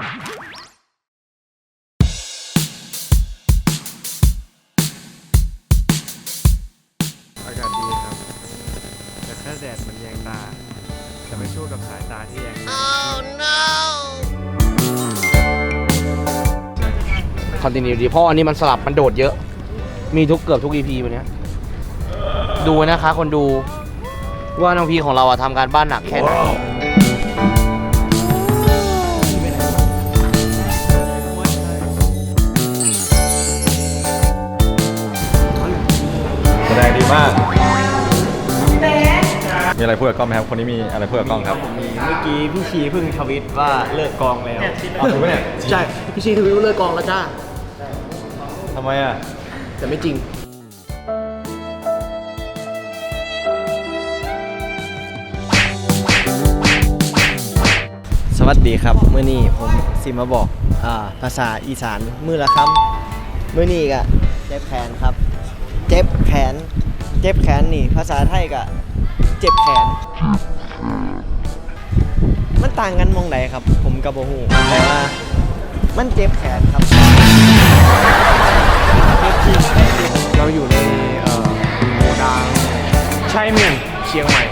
อากาศดีครับ แต่แค่แดดมันแยงตาแต่ไม่สู้กับสายตาที่แยงตา คอนติเนียดีเพราะอันนี้มันสลับมันโดดเยอะ มีทุกเกือบทุก EP วันเนี้ยดูนะคะคนดูว่าน้องพีของเราอะทำการบ้านหนักแค่ไหน มาก มีอะไรพูดกับกล้องไหมครับ คนนี้มีอะไรพูดกับกล้องครับ เมื่อกี้พี่ชีเพิ่งทวิตว่าเลิกกองแล้วเอาถูกไหมเนี่ยใช่พี่ชีทวิวเลิกกองแล้วจ้าทำไมอะ แต่ไม่จริงสวัสดีครับเมื่อนี้ผมสิมาบอกอ่าภาษาอีสานมือละคำเมื่อนี้ก็เจ็บแขนครับ เจ็บแขน เจ็บแขนนี่ ภาษาไทยก็เจ็บแขน มันต่างกันมองไหนครับ ผมกับโบฮูแต่ว่า มันเจ็บแขนครับเราอยู่ในโกดังใช่เมียนเชียงใหม่